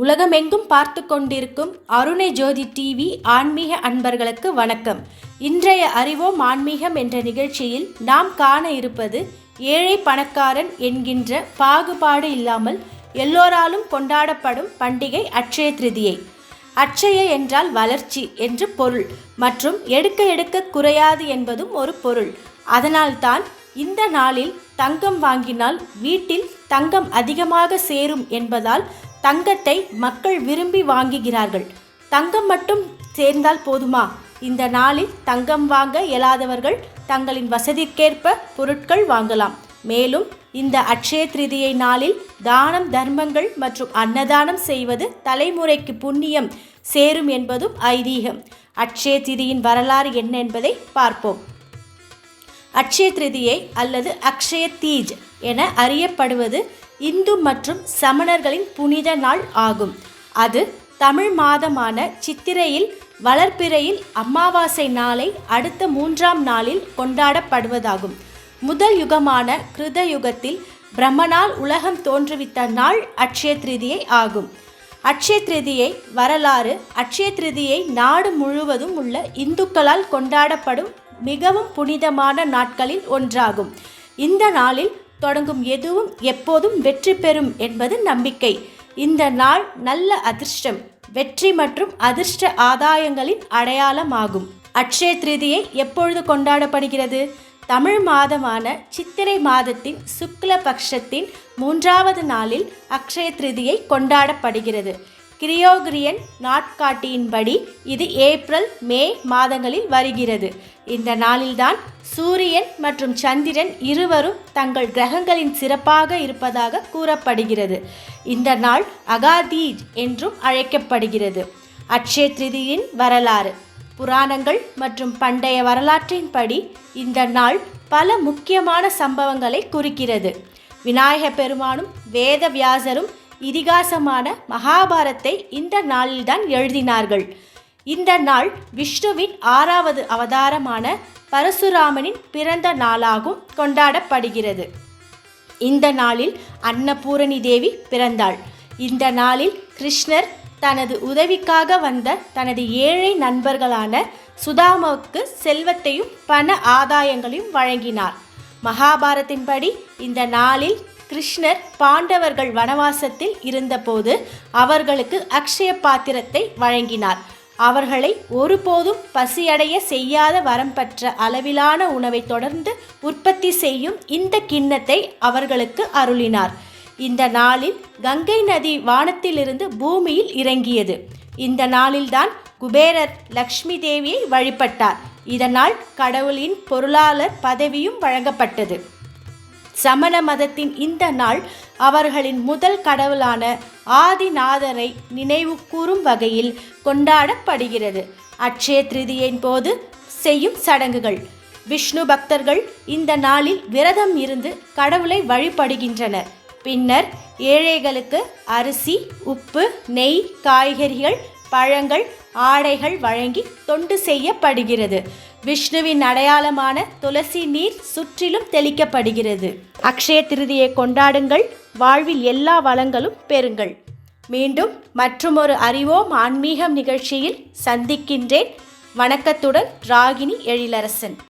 உலகமெங்கும் பார்த்து கொண்டிருக்கும் அருணை ஜோதி டிவி ஆன்மீக அன்பர்களுக்கு வணக்கம். இன்றைய அறிவோம் ஆன்மீகம் என்ற நிகழ்ச்சியில் நாம் காண இருப்பது ஏழை பணக்காரன் என்கின்ற பாகுபாடு இல்லாமல் எல்லோராலும் கொண்டாடப்படும் பண்டிகை அட்சய திருதியை. அட்சய என்றால் வளர்ச்சி என்று பொருள் மற்றும் எடுக்க எடுக்க குறையாது என்பதும் ஒரு பொருள். அதனால்தான் இந்த நாளில் தங்கம் வாங்கினால் வீட்டில் தங்கம் அதிகமாக சேரும் என்பதால் தங்கத்தை மக்கள் விரும்பி வாங்குகிறார்கள். தங்கம் மட்டும் சேர்ந்தால் போதுமா? இந்த நாளில் தங்கம் வாங்க இயலாதவர்கள் தங்களின் வசதிக்கேற்ப பொருட்கள் வாங்கலாம். மேலும் இந்த அட்சய திருதியை நாளில் தானம் தர்மங்கள் மற்றும் அன்னதானம் செய்வது தலைமுறைக்கு புண்ணியம் சேரும் என்பதும் ஐதீகம். அட்சய திதியின் வரலாறு என்ன என்பதை பார்ப்போம். அட்சய திருதியை அல்லது அக்ஷய தீஜ் என அறியப்படுவது இந்து மற்றும் சமணர்களின் புனித நாள் ஆகும். அது தமிழ் மாதமான சித்திரையில் வளர்ப்பிறையில் அமாவாசை நாளை அடுத்த மூன்றாம் நாளில் கொண்டாடப்படுவதாகும். முதல் யுகமான கிருத யுகத்தில் பிரம்மனால் உலகம் தோன்றுவித்த நாள் அட்சய திருதியை ஆகும். அட்சய திருதியை வரலாறு அட்சய திருதியை நாடு முழுவதும் உள்ள இந்துக்களால் கொண்டாடப்படும் மிகவும் புனிதமான நாட்களில் ஒன்றாகும். இந்த நாளில் தொடங்கும் எதுவும் எப்போதும் வெற்றி பெறும் என்பது நம்பிக்கை. இந்த நாள் நல்ல அதிர்ஷ்டம். வெற்றி மற்றும் அதிர்ஷ்ட ஆதாயங்களின் அடையாளமாகும். அட்சய திருதியை எப்பொழுது கொண்டாடப்படுகிறது? தமிழ் மாதமான சித்திரை மாதத்தின் சுக்ல பக்ஷத்தின் மூன்றாவது நாளில் அக்ஷய திருதியை கொண்டாடப்படுகிறது. கிரியோகிரியன் நாட்காட்டியின்படி இது ஏப்ரல் மே மாதங்களில் வருகிறது. இந்த நாளில்தான் சூரியன் மற்றும் சந்திரன் இருவரும் தங்கள் கிரகங்களின் சிறப்பாக இருப்பதாக கூறப்படுகிறது. இந்த நாள் அகாதீஜ் என்றும் அழைக்கப்படுகிறது. அட்சய திருதியின் வரலாறு. புராணங்கள் மற்றும் பண்டைய வரலாற்றின்படி இந்த நாள் பல முக்கியமான சம்பவங்களை குறிக்கிறது. விநாயக பெருமானும் வேத வியாசரும் இதிகாசமான மகாபாரத்தை இந்த நாளில்தான் எழுதினார்கள். இந்த நாள் விஷ்ணுவின் ஆறாவது அவதாரமான பரசுராமனின் பிறந்த நாளாகவும் கொண்டாடப்படுகிறது. இந்த நாளில் அன்னபூரணி தேவி பிறந்தாள். இந்த நாளில் கிருஷ்ணர் தனது உதவிக்காக வந்த தனது ஏழை நண்பர்களான சுதாமாவுக்கு செல்வத்தையும் பண ஆதாயங்களையும் வழங்கினார். மகாபாரத்தின்படி இந்த நாளில் கிருஷ்ணர் பாண்டவர்கள் வனவாசத்தில் இருந்தபோது அவர்களுக்கு அக்ஷய பாத்திரத்தை வழங்கினார். அவர்களை ஒருபோதும் பசியடைய செய்யாத வரம் பெற்ற அளவிலான உணவை தொடர்ந்து உற்பத்தி செய்யும் இந்த கிண்ணத்தை அவர்களுக்கு அருளினார். இந்த நாளில் கங்கை நதி வானத்திலிருந்து பூமியில் இறங்கியது. இந்த நாளில்தான் குபேரர் லக்ஷ்மி தேவியை வழிபட்டார். இதனால் கடவுளின் பொருளாளர் பதவியும் வழங்கப்பட்டது. சமண மதத்தின் இந்த நாள் அவர்களின் முதல் கடவுளான ஆதிநாதரை நினைவு கூறும் வகையில் கொண்டாடப்படுகிறது. அட்சய திருதியின் போது செய்யும் சடங்குகள். விஷ்ணு பக்தர்கள் இந்த நாளில் விரதம் இருந்து கடவுளை வழிபடுகின்றனர். பின்னர் ஏழைகளுக்கு அரிசி உப்பு நெய் காய்கறிகள் பழங்கள் ஆடைகள் வழங்கி தொண்டு செய்யப்படுகிறது. விஷ்ணுவின் அடையாளமான துளசி நீர் சுற்றிலும் தெளிக்கப்படுகிறது. அக்ஷய திருதியை கொண்டாடுங்கள். வாழ்வில் எல்லா வளங்களும் பெறுங்கள். மீண்டும் மற்றுமொரு அறிவோம் ஆன்மீகம் நிகழ்ச்சியில் சந்திக்கின்றேன். வணக்கத்துடன் ராகினி எழிலரசன்.